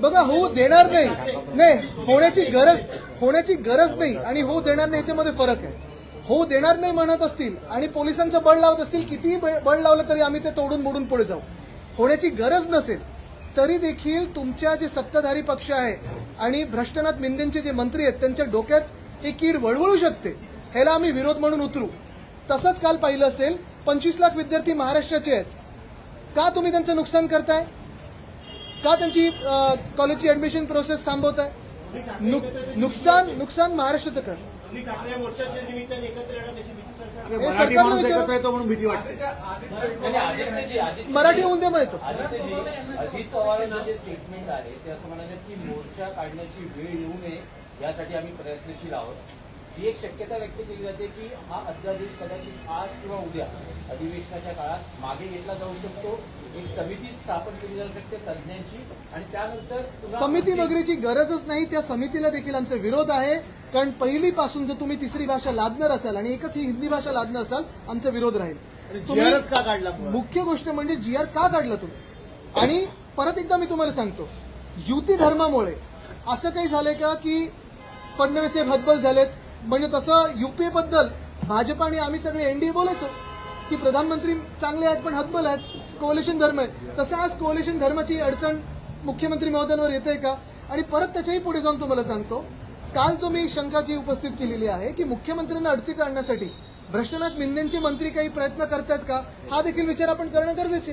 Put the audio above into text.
बघा होऊ देणार नाही. नाही होण्याची गरज होण्याची गरज नाही आणि होऊ देणार नाही याच्यामध्ये फरक आहे. होऊ देणार नाही म्हणत असतील आणि पोलिसांचं बळ लावत असतील कितीही बळ लावलं तरी आम्ही ते तोडून मोडून पुढे जाऊ. होण्याची गरज नसेल तरी देखील तुमच्या जे सत्ताधारी पक्ष आहे आणि भ्रष्टनाथ मिंदेंचे जे मंत्री आहेत त्यांच्या डोक्यात एक कीड वळवळू शकते. ह्याला आम्ही विरोध म्हणून उतरू. तसंच काल पाहिलं असेल पंचवीस लाख विद्यार्थी महाराष्ट्राचे आहेत. का तुम्ही त्यांचं नुकसान करताय? का त्यांची कॉलेजची ऍडमिशन प्रोसेस थांबवताय? नुक- नुकसान नुकसान महाराष्ट्राचं कर तुम्ही ठाकरे मोर्चाच्या निमित्ताने एकत्र येणार त्याची भीती सरकार हे मराठी होऊन दे मग येतो. अजित पवारांचं जे स्टेटमेंट आहे ते असं म्हणाले की मोर्चा काढण्याची वेळ येऊ नये यासाठी आम्ही प्रयत्नशील आहोत. जी एक शक्यता व्यक्त केली जाते की हा अध्यादेश कदाचित आज किंवा उद्या अधिवेशनाच्या काळात मागे घेतला जाऊ शकतो. एक समिती स्थापन केली जाऊ शकते तज्ज्ञांची आणि त्यानंतर समिती वगैरेची गरजच नाही त्या समितीला देखील आमचा विरोध आहे. कारण पहिलीपासून जर तुम्ही तिसरी भाषा लादणार असाल आणि एकच ही हिंदी भाषा लादणार असाल आमचा विरोध राहील. जीआरच का काढला? मुख्य गोष्ट म्हणजे जी आर का काढला तुम्ही? आणि परत एकदा मी तुम्हाला सांगतो युती धर्मामुळे असं काही झालंय का की फडणवीस हे हतबल झालेत? म्हणजे तसं युपीए बद्दल भाजप आणि आम्ही सगळे एनडीए बोलायचो की प्रधानमंत्री चांगले आहेत पण हतबल आहेत. कोलेशन धर्म आहे. तसं आज कोलेशन धर्माची अडचण मुख्यमंत्री महोदयांवर येते का? आणि परत त्याच्याही पुढे जाऊन तुम्हाला सांगतो काल जो मी शंका जी उपस्थित केलेली आहे की मुख्यमंत्र्यांना अडचणीत आणण्यासाठी भ्रष्टनाथ मिंदेंचे मंत्री काही प्रयत्न करतात का? हा देखील विचार आपण करणं गरजेचे